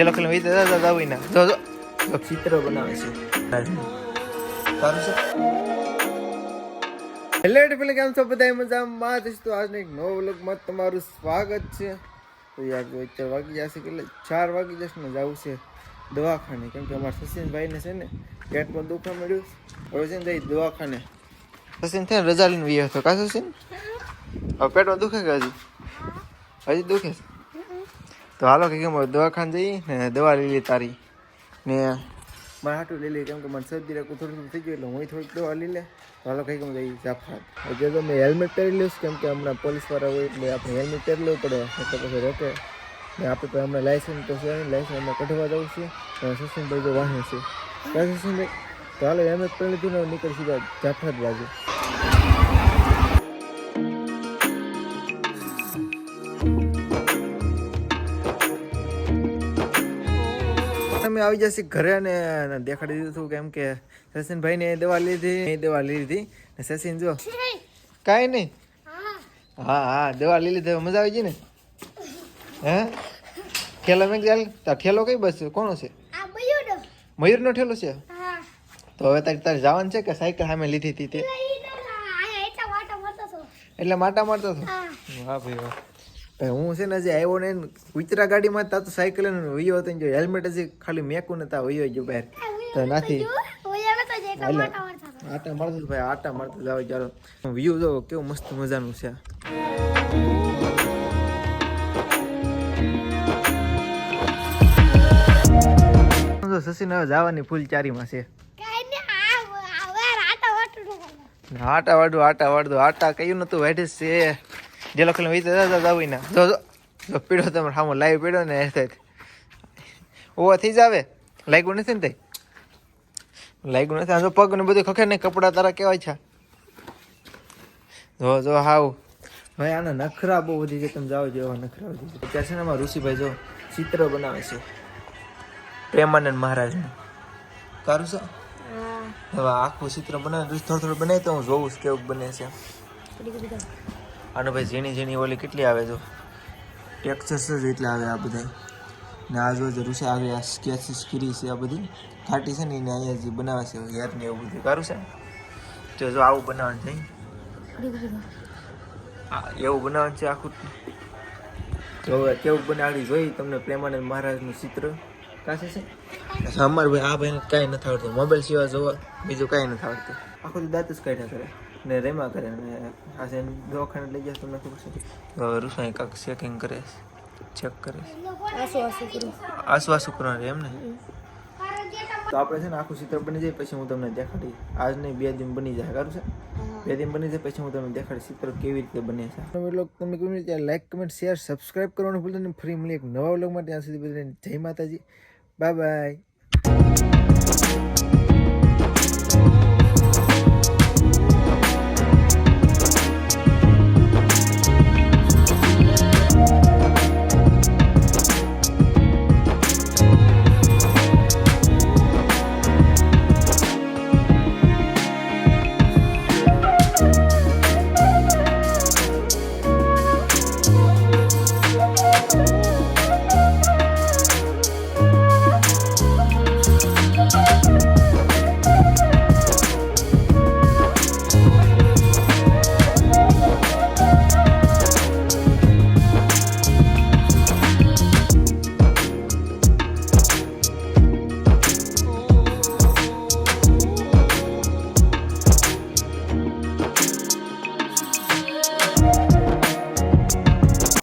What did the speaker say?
એ લોકો વિધ દાદા દાવી ના જો જો. જો ચિત્ર બનાવે છે. સારું છે. હેલો એટલે કેમ છો? બધા મજામાં? જ તો આજનો એક નવો વ્લોગમાં તમારું સ્વાગત છે. તો યાર જો ચાર વાગી જશે એટલે ચાર વાગી જશે ને જવું છે દવાખાને. કેમ કે અમારા સચિનભાઈને છે ને પેટમાં દુખવા મળ્યું હવે છે ને જઈ દવાખાને. સચિન થઈને રજા લઈને વી હતો. કા સચિન હવે પેટમાં દુખે કે હજી? હજી દુખે છે? તો હાલો કે કેમ દવાખાને જઈ ને દવા લઈ લે તારી. ને મારે હાટું લઈ લે કેમ કે મને શરદી રાખું થોડું થઈ ગયું એટલે હું થોડીક દવા લઈ લે. તો હાલો કઈ કેમ જઈ જાફરાત જે તો મેં હેલ્મેટ પહેરી લઈશ કેમ કે હમણાં પોલીસવાળા હોય એટલે આપણે હેલ્મેટ પહેરી લેવું પડે. એટલે પછી રોકે. ને આપણે તો હમણાં લાઇસન્સ તો છે નહીં લાઇસન્સ અમે કઢવા જવું છે. અને સચિનભાઈ તો વાહન છે. કાંઈ સચિનભાઈ તો હાલો હેલ્મેટ પહેરી લીધું ને નીકળશું જાફરાત બાજુ. આવી જશે ઘરે અને દેખાડી દીધું હતું કેમ કે સચિનભાઈને દવા લીધી દવા લીધી. ને સચિન જો. કાંઈ નહીં. હા હા દવા લઈ લીધી. મજા આવી ગઈ ને? હે? ઠેલો મેં ચાલ તાર ઠેલો કઈ બસ કોનો છે? મયુરનો. ઠેલો છે? તો હવે તારે તારે જવાનું છે કે સાયકલ સામે લીધી હતી તે? એટલે માટા મારતો હતો. વાહ ભાઈ વાહ. હું છે ને હજી આવ્યો ને વિચરા ગાડીમાં તા તો સાયકલ ને વયો હતો જો હેલ્મેટ હજી ખાલી મેકું ને તા વયો ગયો બહાર તો નાથી આટા મારતો ભાઈ આટા મારતો જાવ ચાલો વ્યૂ જો કેવું મસ્ત મજાનું છે સસીન હવે જવાની ફૂલ ચારીમાં છે આટા વાડું આટા વાડું આટા કયું નતું વાઢે છે જે લોકો વિચાર દાદા દાવી ના જો જો જો પીડો તમે સામો લાઈવ પીડો ને એ થાય ઓવા થઈ આવે લાગ્યું નથી ને તઈ લાગ્યું નથી આ જો પગ ને બધું ખખે ને કપડા તારા કેવાય છે જો જો હાવ ભાઈ આના નખરા બહુ વધી છે તમે જાઓ જો નખરા વધી છે અત્યારે છે ને અમારા ઋષિભાઈ જો ચિત્ર બનાવે છે પ્રેમાનંદ મહારાજનું તારું છે હવે આખું ચિત્ર બનાવે થોડું થોડું બનાવી તો હું જોઉં છું કેવું બને છે આનો ભાઈ ઝીણી ઝીણી ઓલી કેટલી આવે જો? ટેક્સચર્સ જ એટલે આવે આ બધા ને આ જો જરૂર છે આવી આ સ્કેચ કરી છે આ બધી. ઘાટી છે ને એને અહીંયા જે બનાવે છે હેર ને એવું બધું. કારું છે? તો જો આવું બનાવવાનું છે આ એવું બનાવવાનું છે આખું. તો હવે કેવું બનાવી જોઈ તમને પ્રેમાનંદ મહારાજનું ચિત્ર. કાશે છે? અમારે ભાઈ આ ભાઈને કાંઈ નથી આવડતું. મોબાઈલ સિવાય જોવા બીજું કાંઈ નથી આવડતું. આખું દાંત જ કાઢ્યા કરે. ને રેમા કરે ને આ છે દવાખાને લઈ જશે તમને ખબર છે રૂસાઈ કાંક ચેકિંગ કરે ચેક કરે આસો આસો કરું આસુ આસુ કરવાનું એમ ને તો આપણે છે ને આખું ચિત્ર બની જાય પછી હું તમને દેખાડી આજ નહીં બે દિન બની જાય સારું છે બે દિન બની જાય પછી હું તમને દેખાડી ચિત્ર કેવી રીતે બને છે તમે લોકો તમે કેવી રીતે લાઈક કમેન્ટ શેર સબસ્ક્રાઇબ કરવાનું ભૂલતા નહીં ફ્રી મળી એક નવા વ્લોગ માટે ત્યાં સુધી બધાને જય માતાજી બાય બાય